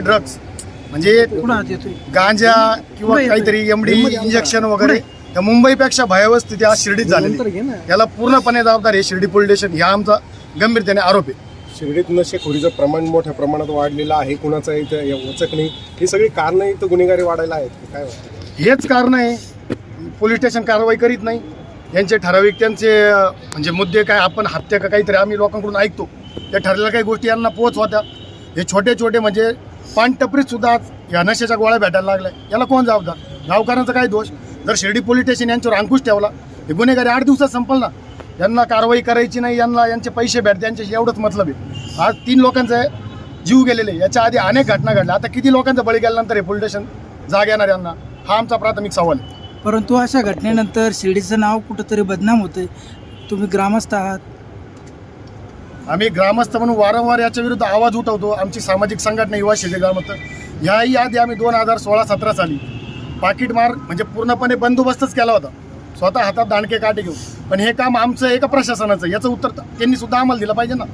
Drugs म्हणजे गांजा किंवा. काहीतरी एमडी इंजेक्शन वगैरे त्या मुंबईपेक्षा भयावह स्थिती आज शिर्डीत झालेली. याला पूर्णपणे जबाबदार आहे शिर्डी पोलीस स्टेशन. ह्या आमचा गंभीरतेने आरोप आहे. शिर्डीत नशेखोरीचं प्रमाण मोठ्या प्रमाणात वाढलेलं आहे. कुणाचं इथं? या वचक नाही. ही सगळी कारणं इथं गुन्हेगारी वाढायला आहेत. काय वाटतं? हेच कारण आहे. पोलीस स्टेशन कारवाई करीत नाही. यांचे ठराविक त्यांचे म्हणजे मुद्दे काय आपण हत्या का काहीतरी आम्ही लोकांकडून ऐकतो. त्या ठरलेल्या काही गोष्टी यांना पोहोचवत्या. हे छोटे छोटे म्हणजे पानटपरीत सुद्धा आज या नशेच्या गोळ्या भेटायला लागल्या. याला कोण जबाबदार? गावकऱ्यांचा काय दोष. जर शिर्डी पोलीस स्टेशन यांच्यावर अंकुश ठेवला हे गुन्हेगारी आठ दिवसात संपल ना? यांना कारवाई करायची नाही यांना यांचे पैसे भेटते यांच्याशी एवढंच मतलब आहे. आज तीन लोकांचे जीव गेलेले याच्या आधी अनेक घटना घडल्या. आता किती लोकांचा बळी गेल्यानंतर हे पोलीस स्टेशन जाग येणार यांना? हा आमचा प्राथमिक सवाल आहे. परंतु अशा घटनेनंतर शिर्डीचं नाव कुठंतरी बदनाम होते तुम्ही ग्रामस्थ आहात. आम्ही ग्रामस्थ म्हणून वारंवार याच्या विरुद्ध आवाज उठवतो. आमची सामाजिक संघटना युवा शेती ग्रामस्थ. ह्याही आधी आम्ही दोन हजार सोळा सतरा साली पाकिटमार म्हणजे पूर्णपणे बंदोबस्तच केला होता. स्वतः हातात दांडके काटे घेऊन. पण हे काम आमचं आहे का प्रशासनाचं? याचं उत्तर त्यांनी सुद्धा आम्हाला दिलं पाहिजे ना.